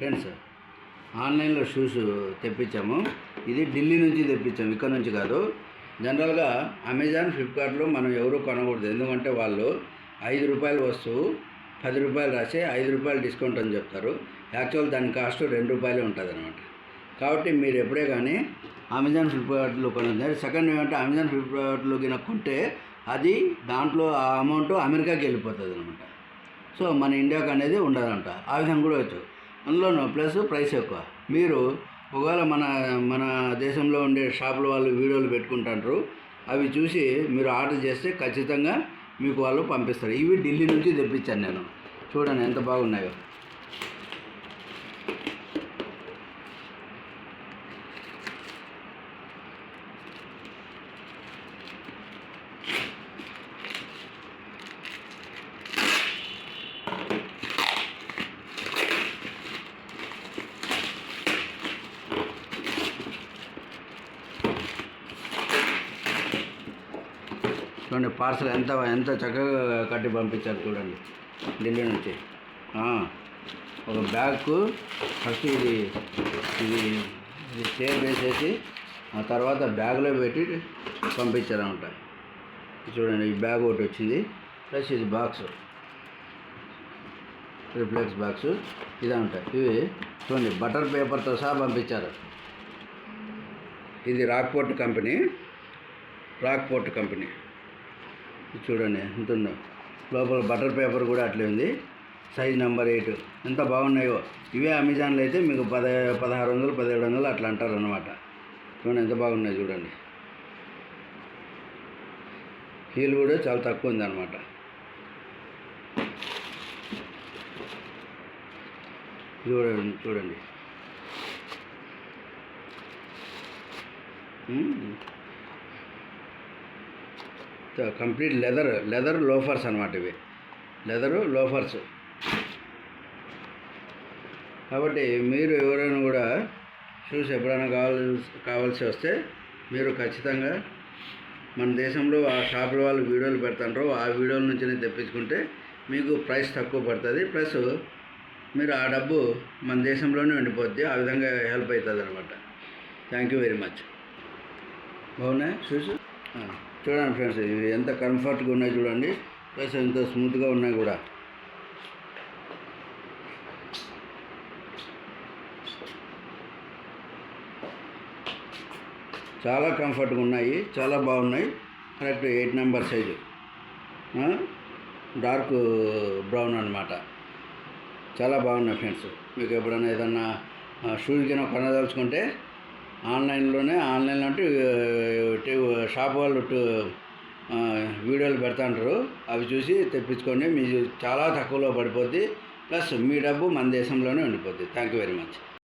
Friends ఆన్లైన్లో shoes తెప్పించాము. ఇది ఢిల్లీ నుంచి తెప్పించాము. ఇక్కడ నుంచి కాదు. జనరల్గా అమెజాన్ ఫ్లిప్కార్ట్లో మనం ఎవరూ కొనకూడదు. ఎందుకంటే వాళ్ళు ఐదు రూపాయల వస్తువు పది రూపాయలు రాసి ఐదు రూపాయలు డిస్కౌంట్ అని చెప్తారు. యాక్చువల్ దాని కాస్ట్ రెండు రూపాయలే ఉంటుంది అనమాట కాబట్టి మీరు ఎప్పుడే కానీ అమెజాన్ ఫ్లిప్కార్ట్లో కొనండి. సెకండ్ ఏమంటే అమెజాన్ ఫ్లిప్కార్ట్లో కింద కొంటే అది దాంట్లో ఆ అమౌంట్ అమెరికాకి వెళ్ళిపోతుంది అనమాట సో మన ఇండియాకి అనేది ఉండదంట. ఆ విధంగా కూడా వచ్చు. అందులోనూ ప్లస్ ప్రైస్ ఎక్కువ. మీరు ఒకవేళ మన మన దేశంలో ఉండే షాపుల వాళ్ళు వీడియోలు పెట్టుకుంటారు అవి చూసి మీరు ఆర్డర్ చేస్తే ఖచ్చితంగా మీకు వాళ్ళు పంపిస్తారు. ఇవి ఢిల్లీ నుంచి తెప్పించాను నేను. చూడండి ఎంత బాగున్నాయో. చూడండి పార్సల్ ఎంత ఎంత చక్కగా కట్టి పంపించారు చూడండి ఢిల్లీ నుంచి. ఒక బ్యాగ్కు ఫస్ట్ ఇది ఇది ఇది సేవ్ వేసేసి ఆ తర్వాత బ్యాగ్లో పెట్టి పంపించారనమాట చూడండి ఈ బ్యాగ్ ఒకటి వచ్చింది. ప్లస్ ఇది బాక్స్ రిఫ్లెక్స్ బాక్స్ ఇదంట. ఇవి చూడండి బటర్ పేపర్తో సహా పంపించారు. ఇది రాక్పోర్ట్ కంపెనీ రాక్పోర్ట్ కంపెనీ. చూడండి ఎంత ఉందో. లోపల బటర్ పేపర్ కూడా అట్లే ఉంది. Size number eight. ఎంత బాగున్నాయో. ఇవే అమెజాన్లో అయితే మీకు పద పదహారు వందలు పదిహేడు వందలు అట్లా అంటారు అనమాట చూడండి ఎంత బాగున్నాయి చూడండి. హీల్ కూడా చాలా తక్కువ ఉంది అనమాట చూడండి. చూడండి కంప్లీట్ లెదర్ లెదర్ లోఫర్స్ అనమాట ఇవి. Leather loafers. కాబట్టి మీరు ఎవరైనా కూడా షూస్ ఎప్పుడైనా కావాల్సి కావాల్సి వస్తే మీరు ఖచ్చితంగా మన దేశంలో ఆ షాపుల వాళ్ళు వీడియోలు పెడతాంటారో ఆ వీడియోల నుంచి తెప్పించుకుంటే మీకు ప్రైస్ తక్కువ పడుతుంది. ప్లస్ మీరు ఆ డబ్బు మన దేశంలోనే ఉండిపోద్ది. ఆ విధంగా హెల్ప్ అవుతుంది అనమాట థ్యాంక్ యూ వెరీ మచ్. బాగున్నాయి? షూస్ చూడండి ఫ్రెండ్స్ ఇవి ఎంత కంఫర్ట్గా ఉన్నాయి చూడండి. ప్లస్ ఎంత స్మూత్గా ఉన్నాయి కూడా. చాలా కంఫర్ట్గా ఉన్నాయి చాలా బాగున్నాయి. Correct eight number size. Dark brown అనమాట చాలా బాగున్నాయి ఫ్రెండ్స్. మీకు ఎప్పుడైనా ఏదన్నా షూస్ కింద కొనదలుచుకుంటే ఆన్లైన్లోనే ఆన్లైన్లో అంటే షాప్ వాళ్ళు వీడియోలు పెడతాంటారు అవి చూసి తెప్పించుకోండి మీ చాలా తక్కువలో పడిపోద్ది. ప్లస్ మీ డబ్బు మన దేశంలోనే ఉండిపోద్ది. Thank you very much.